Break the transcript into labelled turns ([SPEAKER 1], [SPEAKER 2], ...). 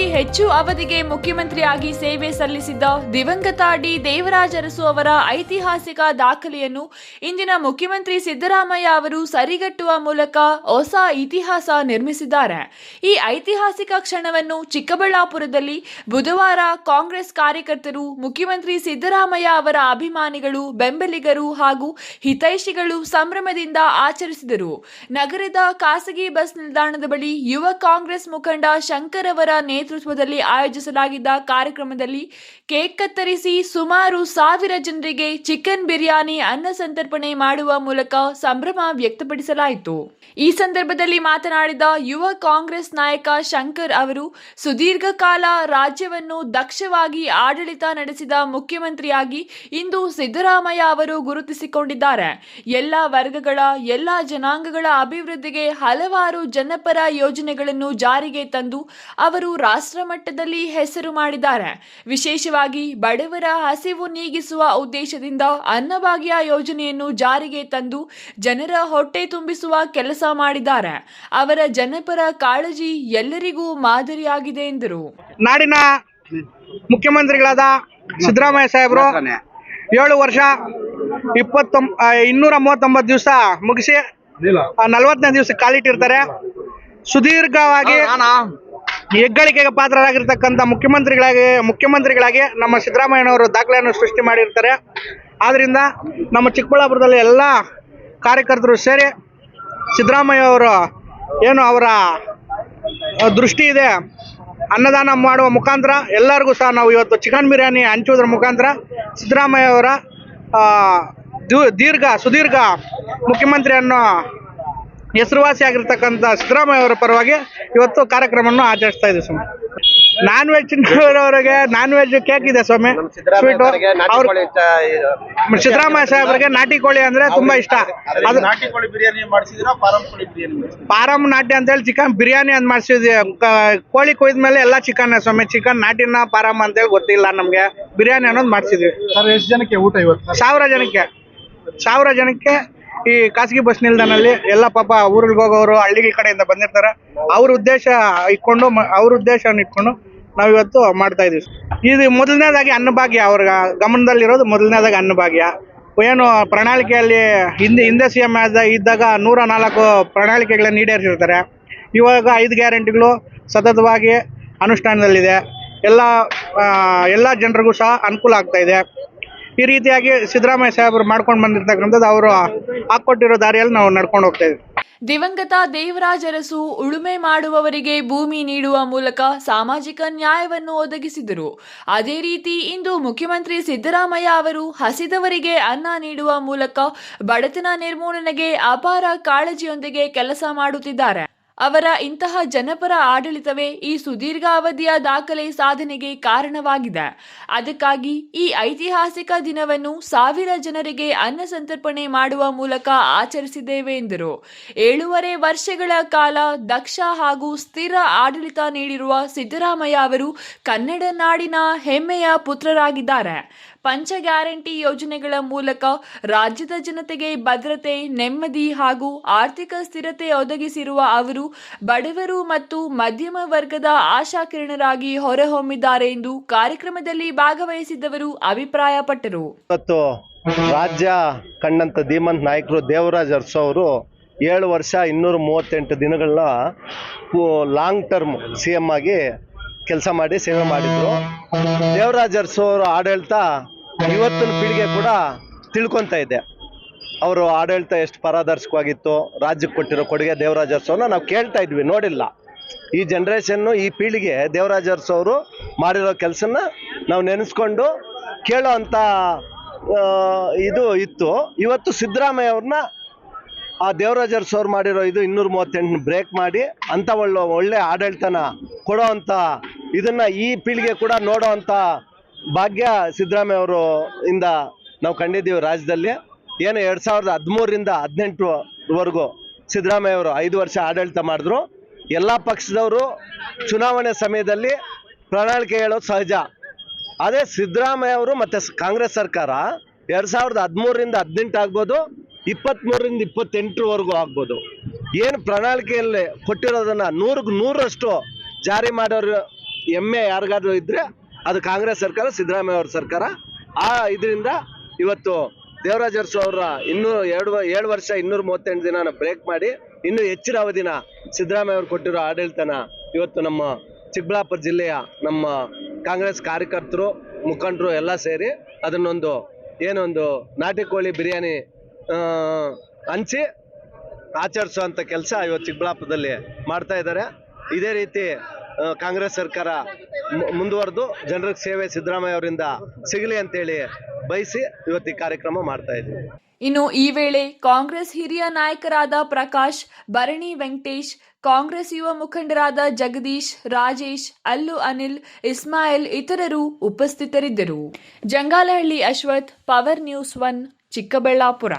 [SPEAKER 1] ಅತಿ ಹೆಚ್ಚು ಅವಧಿಗೆ ಮುಖ್ಯಮಂತ್ರಿಯಾಗಿ ಸೇವೆ ಸಲ್ಲಿಸಿದ್ದ ದಿವಂಗತ ಡಿ ದೇವರಾಜ ಅರಸು ಅವರ ಐತಿಹಾಸಿಕ ದಾಖಲೆಯನ್ನು ಇಂದಿನ ಮುಖ್ಯಮಂತ್ರಿ ಸಿದ್ದರಾಮಯ್ಯ ಅವರು ಸರಿಗಟ್ಟುವ ಮೂಲಕ ಹೊಸ ಇತಿಹಾಸ ನಿರ್ಮಿಸಿದ್ದಾರೆ. ಈ ಐತಿಹಾಸಿಕ ಕ್ಷಣವನ್ನು ಚಿಕ್ಕಬಳ್ಳಾಪುರದಲ್ಲಿ ಬುಧವಾರ ಕಾಂಗ್ರೆಸ್ ಕಾರ್ಯಕರ್ತರು, ಮುಖ್ಯಮಂತ್ರಿ ಸಿದ್ದರಾಮಯ್ಯ ಅವರ ಅಭಿಮಾನಿಗಳು, ಬೆಂಬಲಿಗರು ಹಾಗೂ ಹಿತೈಷಿಗಳು ಸಂಭ್ರಮದಿಂದ ಆಚರಿಸಿದರು. ನಗರದ ಖಾಸಗಿ ಬಸ್ ನಿಲ್ದಾಣದ ಬಳಿ ಯುವ ಕಾಂಗ್ರೆಸ್ ಮುಖಂಡ ಶಂಕರ್ ಅವರ ನೇತೃತ್ವದಲ್ಲಿ ಆಯೋಜಿಸಲಾಗಿದ್ದ ಕಾರ್ಯಕ್ರಮದಲ್ಲಿ ಕೇಕ್ ಕತ್ತರಿಸಿ ಸುಮಾರು ಸಾವಿರ ಜನರಿಗೆ ಚಿಕನ್ ಬಿರಿಯಾನಿ, ಅನ್ನ ಸಂತರ್ಪಣೆ ಮಾಡುವ ಮೂಲಕ ಸಂಭ್ರಮ ವ್ಯಕ್ತಪಡಿಸಲಾಯಿತು. ಈ ಸಂದರ್ಭದಲ್ಲಿ ಮಾತನಾಡಿದ ಯುವ ಕಾಂಗ್ರೆಸ್ ನಾಯಕ ಶಂಕರ್ ಅವರು, ಸುದೀರ್ಘ ಕಾಲ ರಾಜ್ಯವನ್ನು ದಕ್ಷವಾಗಿ ಆಡಳಿತ ನಡೆಸಿದ ಮುಖ್ಯಮಂತ್ರಿಯಾಗಿ ಇಂದು ಸಿದ್ದರಾಮಯ್ಯ ಅವರು ಗುರುತಿಸಿಕೊಂಡಿದ್ದಾರೆ. ಎಲ್ಲ ವರ್ಗಗಳ, ಎಲ್ಲ ಜನಾಂಗಗಳ ಅಭಿವೃದ್ಧಿಗೆ ಹಲವಾರು ಜನಪರ ಯೋಜನೆಗಳನ್ನು ಜಾರಿಗೆ ತಂದು ಅವರು ರಾಷ್ಟ್ರ ಮಟ್ಟದಲ್ಲಿ ಹೆಸರು ಮಾಡಿದ್ದಾರೆ. ವಿಶೇಷವಾಗಿ ಬಡವರ ಹಸಿವು ನೀಗಿಸುವ ಉದ್ದೇಶದಿಂದ ಅನ್ನಭಾಗ್ಯ ಯೋಜನೆಯನ್ನು ಜಾರಿಗೆ ತಂದು ಜನರ ಹೊಟ್ಟೆ ತುಂಬಿಸುವ ಕೆಲಸ ಮಾಡಿದ್ದಾರೆ. ಅವರ ಜನಪರ ಕಾಳಜಿ ಎಲ್ಲರಿಗೂ ಮಾದರಿಯಾಗಿದೆ ಎಂದರು.
[SPEAKER 2] ನಾಡಿನ ಮುಖ್ಯಮಂತ್ರಿಗಳಾದ ಸಿದ್ದರಾಮಯ್ಯ ಸಾಹೇಬರು ಏಳು ವರ್ಷ ಇಪ್ಪತ್ತೊಂ ಇನ್ನೂರ ಮೂವತ್ತೊಂಬತ್ತು ದಿವಸ ಮುಗಿಸಿ ನಲವತ್ತನೇ ದಿವಸ ಕಾಲಿಟ್ಟಿರ್ತಾರೆ. ಸುದೀರ್ಘವಾಗಿ ಹೆಗ್ಗಳಿಕೆಗೆ ಪಾತ್ರರಾಗಿರ್ತಕ್ಕಂಥ ಮುಖ್ಯಮಂತ್ರಿಗಳಾಗಿ ಮುಖ್ಯಮಂತ್ರಿಗಳಾಗಿ ನಮ್ಮ ಸಿದ್ದರಾಮಯ್ಯನವರು ದಾಖಲೆಯನ್ನು ಸೃಷ್ಟಿ ಮಾಡಿರ್ತಾರೆ. ಆದ್ದರಿಂದ ನಮ್ಮ ಚಿಕ್ಕಬಳ್ಳಾಪುರದಲ್ಲಿ ಎಲ್ಲ ಕಾರ್ಯಕರ್ತರು ಸೇರಿ ಸಿದ್ದರಾಮಯ್ಯ ಅವರು ಏನು ಅವರ ದೃಷ್ಟಿ ಇದೆ. ಅನ್ನದಾನ ಮಾಡುವ ಮುಖಾಂತರ ಎಲ್ಲರಿಗೂ ಸಹ ನಾವು ಇವತ್ತು ಚಿಕನ್ ಬಿರಿಯಾನಿ ಹಂಚುವುದರ ಮುಖಾಂತರ ಸಿದ್ದರಾಮಯ್ಯ ಅವರ ದೀರ್ಘ, ಸುದೀರ್ಘ ಮುಖ್ಯಮಂತ್ರಿಯನ್ನು ಹೆಸರುವಾಸಿಯಾಗಿರ್ತಕ್ಕಂಥ ಸಿದ್ದರಾಮಯ್ಯ ಅವರ ಪರವಾಗಿ ಇವತ್ತು ಕಾರ್ಯಕ್ರಮವನ್ನು ಆಚರಿಸ್ತಾ ಇದ್ದೀವಿ ಸ್ವಾಮಿ. ನಾನ್ ವೆಜ್ ಅವರಿಗೆ ನಾನ್ ವೆಜ್ ಕೇಕ್ ಇದೆ ಸ್ವಾಮಿ ಸ್ವೀಟು ಅವ್ರ ಸಿದ್ದರಾಮಯ್ಯ ಸಾಹೇಬರಿಗೆ ನಾಟಿ ಕೋಳಿ ಅಂದ್ರೆ ತುಂಬಾ ಇಷ್ಟ. ಅದು
[SPEAKER 3] ನಾಟಿ ಕೋಳಿ ಬಿರಿಯಾನಿ ಮಾಡಿಸಿದಿರಾ ಫಾರಂ ಕೋಳಿ ಬಿರಿಯಾನಿ ಮಾಡಿಸಿದ್ರಾ?
[SPEAKER 2] ಪಾರಂ ನಾಟಿ ಅಂತ ಹೇಳಿ ಚಿಕನ್ ಬಿರಿಯಾನಿ ಅಂತ ಮಾಡಿಸಿದ್ವಿ. ಕೋಳಿ ಕೊಯ್ದ ಮೇಲೆ ಎಲ್ಲ ಚಿಕನ್ ಸ್ವಾಮಿ. ಚಿಕನ್ ನಾಟಿನ ಪಾರಂ ಅಂತೇಳಿ ಗೊತ್ತಿಲ್ಲ ನಮ್ಗೆ. ಬಿರಿಯಾನಿ ಅನ್ನೋದು ಮಾಡಿಸಿದ್ವಿ.
[SPEAKER 3] ಸರ್ ಎಷ್ಟು ಜನಕ್ಕೆ ಊಟ ಇವತ್ತು?
[SPEAKER 2] ಸಾವಿರ ಜನಕ್ಕೆ. ಸಾವಿರ ಜನಕ್ಕೆ ಈ ಖಾಸಗಿ ಬಸ್ ನಿಲ್ದಾಣಲ್ಲಿ ಎಲ್ಲ ಪಾಪ ಊರಿಗೆ ಹೋಗೋರು ಹಳ್ಳಿ ಕಡೆಯಿಂದ ಬಂದಿರ್ತಾರೆ. ಅವ್ರ ಉದ್ದೇಶ ಇಟ್ಕೊಂಡು ಅವ್ರ ಉದ್ದೇಶವನ್ನು ಇಟ್ಕೊಂಡು ನಾವು ಇವತ್ತು ಮಾಡ್ತಾ ಇದೀವಿ. ಇದು ಮೊದಲನೇದಾಗಿ ಅನ್ನಭಾಗ್ಯ, ಅವ್ರ ಗಮನದಲ್ಲಿರೋದು ಮೊದಲನೇದಾಗಿ ಅನ್ನಭಾಗ್ಯ. ಏನು ಪ್ರಣಾಳಿಕೆಯಲ್ಲಿ ಹಿಂದೆ ಹಿಂದೆ ಸಿ ಎಂ ಇದ್ದಾಗ ನೂರ ನಾಲ್ಕು ಪ್ರಣಾಳಿಕೆಗಳನ್ನ ಈಡೇರಿಸಿರ್ತಾರೆ. ಇವಾಗ ಐದು ಗ್ಯಾರಂಟಿಗಳು ಸತತವಾಗಿ ಅನುಷ್ಠಾನದಲ್ಲಿದೆ. ಎಲ್ಲ ಎಲ್ಲ ಜನರಿಗೂ ಸಹ ಅನುಕೂಲ ಆಗ್ತಾ ಇದೆ. ಈ ರೀತಿಯಾಗಿ ಸಿದ್ದರಾಮಯ್ಯ ಸಾಹೇಬರು ಮಾಡ್ಕೊಂಡು ಬಂದಿರತಕ್ಕಂಥದ್ದು ಅವರು ಹಾಕೊಟ್ಟಿರೋ ದಾರಿಯಲ್ಲಿ ನಾವು ನಡ್ಕೊಂಡು ಹೋಗ್ತಾ
[SPEAKER 1] ದಿವಂಗತ ದೇವರಾಜರಸು ಉಳುಮೆ ಮಾಡುವವರಿಗೆ ಭೂಮಿ ನೀಡುವ ಮೂಲಕ ಸಾಮಾಜಿಕ ನ್ಯಾಯವನ್ನು ಒದಗಿಸಿದರು. ಅದೇ ರೀತಿ ಇಂದು ಮುಖ್ಯಮಂತ್ರಿ ಸಿದ್ದರಾಮಯ್ಯ ಅವರು ಹಸಿದವರಿಗೆ ಅನ್ನ ನೀಡುವ ಮೂಲಕ ಬಡತನ ನಿರ್ಮೂಲನೆಗೆ ಅಪಾರ ಕಾಳಜಿಯೊಂದಿಗೆ ಕೆಲಸ ಮಾಡುತ್ತಿದ್ದಾರೆ. ಅವರ ಇಂತಹ ಜನಪರ ಆಡಳಿತವೇ ಈ ಸುದೀರ್ಘ ಅವಧಿಯ ದಾಖಲೆ ಸಾಧನೆಗೆ ಕಾರಣವಾಗಿದೆ. ಅದಕ್ಕಾಗಿ ಈ ಐತಿಹಾಸಿಕ ದಿನವನ್ನು ಸಾವಿರ ಜನರಿಗೆ ಅನ್ನ ಸಂತರ್ಪಣೆ ಮಾಡುವ ಮೂಲಕ ಆಚರಿಸಿದ್ದೇವೆ ಎಂದರು. ಏಳೂವರೆ ವರ್ಷಗಳ ಕಾಲ ದಕ್ಷ ಹಾಗೂ ಸ್ಥಿರ ಆಡಳಿತ ನೀಡಿರುವ ಸಿದ್ದರಾಮಯ್ಯ ಅವರು ಕನ್ನಡ ನಾಡಿನ ಹೆಮ್ಮೆಯ ಪುತ್ರರಾಗಿದ್ದಾರೆ. ಪಂಚ ಗ್ಯಾರಂಟಿ ಯೋಜನೆಗಳ ಮೂಲಕ ರಾಜ್ಯದ ಜನತೆಗೆ ಭದ್ರತೆ, ನೆಮ್ಮದಿ ಹಾಗೂ ಆರ್ಥಿಕ ಸ್ಥಿರತೆ ಒದಗಿಸಿರುವ ಅವರು ಬಡವರು ಮತ್ತು ಮಧ್ಯಮ ವರ್ಗದ ಆಶಾಕಿರಣರಾಗಿ ಹೊರಹೊಮ್ಮಿದ್ದಾರೆ ಎಂದು ಕಾರ್ಯಕ್ರಮದಲ್ಲಿ ಭಾಗವಹಿಸಿದ್ದವರು ಅಭಿಪ್ರಾಯಪಟ್ಟರು.
[SPEAKER 4] ರಾಜ್ಯ ಕಣ್ಣಂತ ಧೀಮಂತ್ ನಾಯಕರು, ದೇವರಾಜ್ ಅರಸು ಅವರು ಏಳು ವರ್ಷ ಇನ್ನೂರ ಮೂವತ್ತೆಂಟು ದಿನಗಳನ್ನ ಲಾಂಗ್ ಟರ್ಮ್ ಸಿ ಎಂ ಆಗಿ ಕೆಲಸ ಮಾಡಿ ಸೇವೆ ಮಾಡಿದ್ರು. ದೇವರಾಜ್ ಅರಸು ಅವರ ಆಡಳಿತ ಇವತ್ತಿನ ಪೀಳಿಗೆ ಕೂಡ ತಿಳ್ಕೊತಾ ಇದೆ. ಅವರು ಆಡಳಿತ ಎಷ್ಟು ಪಾರದರ್ಶಕವಾಗಿತ್ತು, ರಾಜ್ಯಕ್ಕೆ ಕೊಟ್ಟಿರೋ ಕೊಡುಗೆ ದೇವರಾಜ್ ಅವ್ರನ್ನ ನಾವು ಕೇಳ್ತಾ ಇದ್ವಿ, ನೋಡಿಲ್ಲ. ಈ ಜನ್ರೇಷನ್ನು ಈ ಪೀಳಿಗೆ ದೇವರಾಜ್ ಅವರು ಮಾಡಿರೋ ಕೆಲಸನ ನಾವು ನೆನೆಸ್ಕೊಂಡು ಕೇಳೋ ಅಂಥ ಇದು ಇತ್ತು. ಇವತ್ತು ಸಿದ್ದರಾಮಯ್ಯ ಅವ್ರನ್ನ ಆ ದೇವರಾಜ್ ಅವ್ರು ಮಾಡಿರೋ ಇದು ಇನ್ನೂರ ಮೂವತ್ತೆಂಟು ಬ್ರೇಕ್ ಮಾಡಿ ಅಂಥ ಒಳ್ಳೆ ಒಳ್ಳೆ ಆಡಳಿತನ ಕೊಡೋ ಅಂಥ ಇದನ್ನ ಈ ಪೀಳಿಗೆ ಕೂಡ ನೋಡೋ ಅಂತ ಭಾಗ್ಯ ಸಿದ್ದರಾಮಯ್ಯ ಅವರು ಇಂದ ನಾವು ಕಂಡಿದ್ದೀವಿ ರಾಜ್ಯದಲ್ಲಿ. ಏನು ಎರಡ್ ಸಾವಿರದ ಹದಿಮೂರರಿಂದ ಹದಿನೆಂಟುವರೆಗೂ ಸಿದ್ದರಾಮಯ್ಯ ಅವರು ಐದು ವರ್ಷ ಆಡಳಿತ ಮಾಡಿದ್ರು. ಎಲ್ಲ ಪಕ್ಷದವರು ಚುನಾವಣೆ ಸಮಯದಲ್ಲಿ ಪ್ರಣಾಳಿಕೆ ಹೇಳೋದು ಸಹಜ. ಅದೇ ಸಿದ್ದರಾಮಯ್ಯ ಅವರು ಮತ್ತೆ ಕಾಂಗ್ರೆಸ್ ಸರ್ಕಾರ ಎರಡ್ ಸಾವಿರದ ಹದಿಮೂರರಿಂದ ಹದಿನೆಂಟು ಆಗ್ಬೋದು ಇಪ್ಪತ್ತ್ಮೂರರಿಂದ ಇಪ್ಪತ್ತೆಂಟರವರೆಗೂ ಆಗ್ಬೋದು. ಏನು ಪ್ರಣಾಳಿಕೆಯಲ್ಲಿ ಕೊಟ್ಟಿರೋದನ್ನು ನೂರಕ್ಕೆ ನೂರರಷ್ಟು ಜಾರಿ ಮಾಡೋರು ಹೆಮ್ಮೆ ಯಾರಿಗಾದ್ರೂ ಇದ್ರೆ ಅದು ಕಾಂಗ್ರೆಸ್ ಸರ್ಕಾರ, ಸಿದ್ದರಾಮಯ್ಯ ಅವ್ರ ಸರ್ಕಾರ. ಆ ಇದರಿಂದ ಇವತ್ತು ದೇವರಾಜ ಅರಸು ಅವರ ಇನ್ನೂ ಎರಡು ಏಳು ವರ್ಷ ಇನ್ನೂರ ಮೂವತ್ತೆಂಟು ದಿನ ಬ್ರೇಕ್ ಮಾಡಿ ಇನ್ನೂ ಹೆಚ್ಚಿನ ಅವಧಿನ ಸಿದ್ದರಾಮಯ್ಯ ಅವರು ಕೊಟ್ಟಿರೋ ಆಡಳಿತನ ಇವತ್ತು ನಮ್ಮ ಚಿಕ್ಕಬಳ್ಳಾಪುರ ಜಿಲ್ಲೆಯ ನಮ್ಮ ಕಾಂಗ್ರೆಸ್ ಕಾರ್ಯಕರ್ತರು, ಮುಖಂಡರು ಎಲ್ಲ ಸೇರಿ ಅದನ್ನೊಂದು ಏನೊಂದು ನಾಟಿ ಕೋಳಿ ಬಿರಿಯಾನಿ ಹಂಚಿ ಆಚರಿಸುವಂಥ ಕೆಲಸ ಇವತ್ತು ಚಿಕ್ಕಬಳ್ಳಾಪುರದಲ್ಲಿ ಮಾಡ್ತಾ ಇದ್ದಾರೆ. ಇದೇ ರೀತಿ ಕಾಂಗ್ರೆಸ್ ಸರ್ಕಾರ ಮುಂದುವರೆದು, ಜನರಿಗೆ ಸೇವೆ ಸಿದ್ದರಾಮಯ್ಯ ಅವರಿಂದ ಸಿಗಲಿ ಅಂತೇಳಿ ಬಯಸಿ ಇವತ್ತು ಕಾರ್ಯಕ್ರಮ ಮಾಡ್ತಾ ಇದ್ದೀವಿ
[SPEAKER 1] ಇನ್ನು ಈ ವೇಳೆ ಕಾಂಗ್ರೆಸ್ ಹಿರಿಯ ನಾಯಕರಾದ ಪ್ರಕಾಶ್, ಭರಣಿ ವೆಂಕಟೇಶ್, ಕಾಂಗ್ರೆಸ್ ಯುವ ಮುಖಂಡರಾದ ಜಗದೀಶ್, ರಾಜೇಶ್, ಅಲ್ಲು ಅನಿಲ್, ಇಸ್ಮಾಯಿಲ್ ಇತರರು ಉಪಸ್ಥಿತರಿದ್ದರು. Jangalahalli Ashwath, power news one, Chikkaballapur.